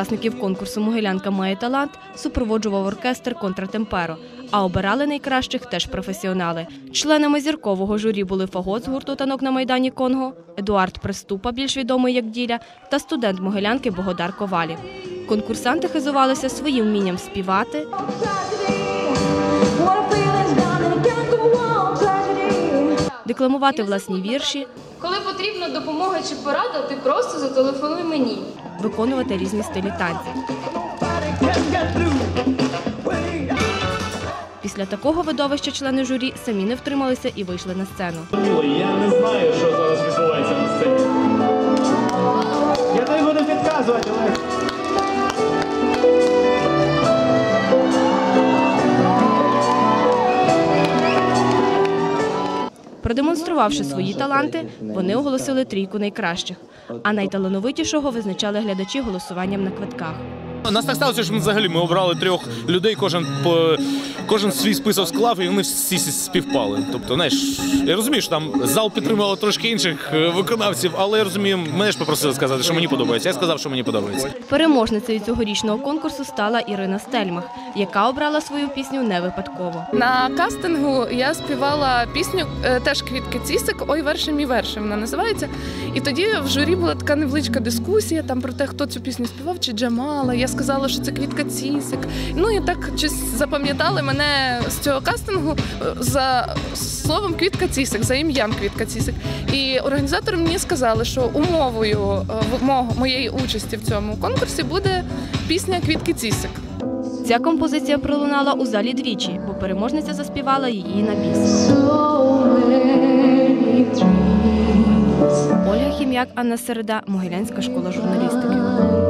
Учасників конкурсу Могилянка має талант супроводжував оркестр Контратемперо, а обирали найкращих теж професіонали. Членами зіркового журі були фагот з гурту танок на майдані Конго, Едуард Приступа, більш відомий як Діля, та студент Могилянки Богодар Ковалі. Конкурсанти хизувалися своїм вмінням співати, декламувати власні вірші, Коли потрібна допомога чи порада, ти просто зателефонуй мені. виконувати різні стилі танців. Після такого видовища члени журі самі не втрималися і вийшли на сцену. Я не знаю, що зараз Продемонструвавши свої таланти, вони оголосили трійку найкращих, а найталановитішого визначали глядачі голосуванням на квитках. У Нас так сталося, що ми взагалі ми обрали трьох людей, кожен по кожен свій список склав, і вони всі співпали. Тобто, знаєш, я розумію, що там зал підтримував трошки інших е, виконавців, але я розумію, мене ж попросили сказати, що мені подобається. Я сказав, що мені подобається. Переможницею цьогорічного конкурсу стала Ірина Стельмах, яка обрала свою пісню не випадково. На кастингу я співала пісню е, теж квітки цісик, ой, вершим мій вершим вона називається. І тоді в журі була така невеличка дискусія там про те, хто цю пісню співав, чи Джамала. Я сказала, що це квітка цісик. Ну і так щось запам'ятали мене з цього кастингу е, за словом квітка цісик, за ім'ям квітка цісик. І організатори мені сказали, що умовою е, моєї участі в цьому конкурсі буде пісня Квітки цісик. Ця композиція пролунала у залі двічі, бо переможниця заспівала її на біс. Ольга Хім'як, Анна Середа, Могилянська школа журналістики.